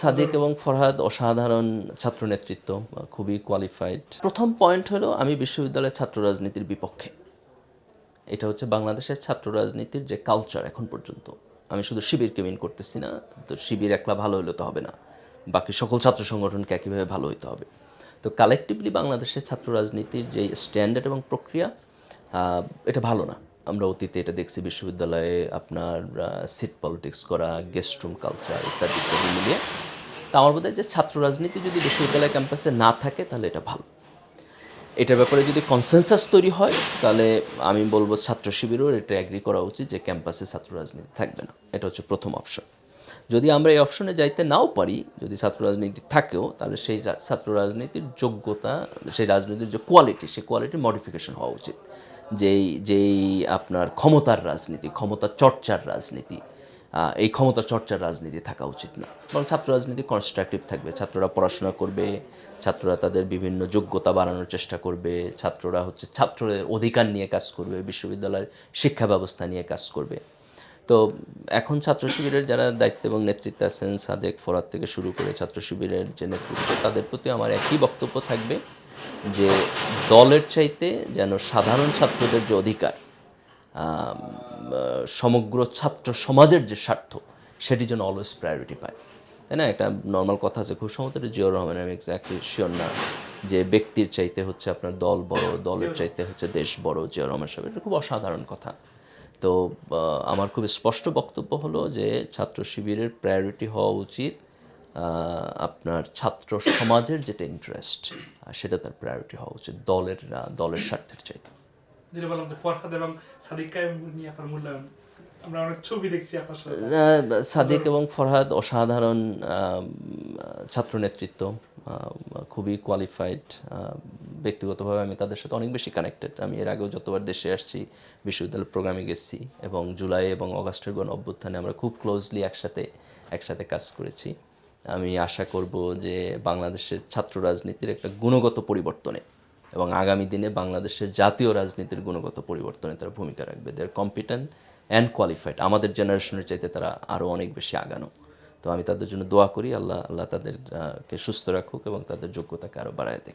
সাদিক এবং ফরহাদ অসাধারণ ছাত্র নেতৃত্ব খুবই কোয়ালিফাইড প্রথম পয়েন্ট হলো, আমি বিশ্ববিদ্যালয়ের ছাত্র রাজনীতির বিপক্ষে। এটা হচ্ছে বাংলাদেশের ছাত্র রাজনীতির যে কালচার এখন পর্যন্ত। আমি শুধু শিবিরকে মিন করতেছি না, তো শিবির একলা ভালো হলে তো হবে না। বাকি সকল ছাত্র সংগঠনকে একইভাবে ভালো হইতে হবে। তো কালেকটিভলি বাংলাদেশের ছাত্র রাজনীতির যে স্ট্যান্ডার্ড এবং প্রক্রিয়া এটা ভালো না। আমরা অতীতে এটা দেখছি বিশ্ববিদ্যালয়ে আপনার সিট পলিটিক্স করা গেস্ট রুম কালচার ইত্যাদি ইত্যাদি মিলিয়ে। তা আমার বোধ যে ছাত্র রাজনীতি যদি বিশ্ববিদ্যালয় ক্যাম্পাসে না থাকে, তাহলে এটা ভালো। এটার ব্যাপারে যদি কনসেনসাস তৈরি হয়, তাহলে আমি বলব ছাত্র শিবিরও এটা অ্যাগ্রি করা উচিত যে ক্যাম্পাসে ছাত্র রাজনীতি থাকবে না। এটা হচ্ছে প্রথম অপশন যদি আমরা এই অপশনে যাইতে নাও পারি, যদি ছাত্র রাজনীতি থাকেও, তাহলে সেই ছাত্র রাজনীতির যোগ্যতা, সেই রাজনীতির যে কোয়ালিটি সেই কোয়ালিটির মডিফিকেশন হওয়া উচিত। যেই যেই আপনার ক্ষমতার রাজনীতি, ক্ষমতা চর্চার রাজনীতি এই ক্ষমতা চর্চার রাজনীতি থাকা উচিত না। বরং ছাত্র রাজনীতি কনস্ট্রাকটিভ থাকবে। ছাত্ররা পড়াশোনা করবে, ছাত্ররা তাদের বিভিন্ন যোগ্যতা বাড়ানোর চেষ্টা করবে, ছাত্ররা হচ্ছে ছাত্রদের অধিকার নিয়ে কাজ করবে, বিশ্ববিদ্যালয়ের শিক্ষা ব্যবস্থা নিয়ে কাজ করবে। তো এখন ছাত্র শিবিরের যারা দায়িত্ব এবং নেতৃত্বে আছেন, সাদেক ফরাদ থেকে শুরু করে ছাত্র শিবিরের যে নেতৃত্ব, তাদের প্রতি আমার একই বক্তব্য থাকবে। যে দলের চাইতে যেন সাধারণ ছাত্রদের যে অধিকার সমগ্র ছাত্র সমাজের যে স্বার্থ সেটি যেন অলওয়েজ প্রায়োরিটি পায়। তাই না? একটা নর্মাল কথা আছে খুব সম্ভবত জিয়র রহমান আমি এক্স্যাক্টলি শিওর না যে ব্যক্তির চাইতে হচ্ছে আপনার দল বড় দলের চাইতে হচ্ছে দেশ বড় জিয়র রহমান সাহেব। এটা খুব অসাধারণ কথা। তো আমার খুব স্পষ্ট বক্তব্য হলো যে ছাত্র শিবিরের প্রায়োরিটি হওয়া উচিত। আপনার ছাত্র সমাজের যেটা ইন্টারেস্ট সেটা তার প্রায়োরিটি হওয়া উচিত দলের দলের স্বার্থের চাইতে। যেটা বললাম যে ফরহাদ এবং সাদিক কায়েম নিয়ে আপনার মূল্যায়ন আমরা অনেক ছবি দেখছি আপনার সাথে। সাদিক এবং ফরহাদ অসাধারণ ছাত্র নেতৃত্ব খুবই কোয়ালিফাইড ব্যক্তিগতভাবে আমি তাদের সাথে অনেক বেশি কানেক্টেড আমি এর আগেও যতবার দেশে আসছি বিশ্ববিদ্যালয় প্রোগ্রামে গেছি এবং জুলাই এবং অগাস্টের গণ অভ্যুত্থানে আমরা খুব ক্লোজলি একসাথে একসাথে কাজ করেছি। আমি আশা করব যে বাংলাদেশের ছাত্র রাজনীতির একটা গুণগত পরিবর্তনে এবং আগামী দিনে বাংলাদেশের জাতীয় রাজনীতির গুণগত পরিবর্তনে তারা ভূমিকা রাখবে। দেয়ার কম্পিটেন্ট অ্যান্ড কোয়ালিফাইড আমাদের জেনারেশনের চাইতে তারা আরও অনেক বেশি আগানো। তো আমি তাদের জন্য দোয়া করি। আল্লাহ আল্লাহ তাদেরকে সুস্থ রাখুক এবং তাদের যোগ্যতাকে আরও বাড়ায় দেখ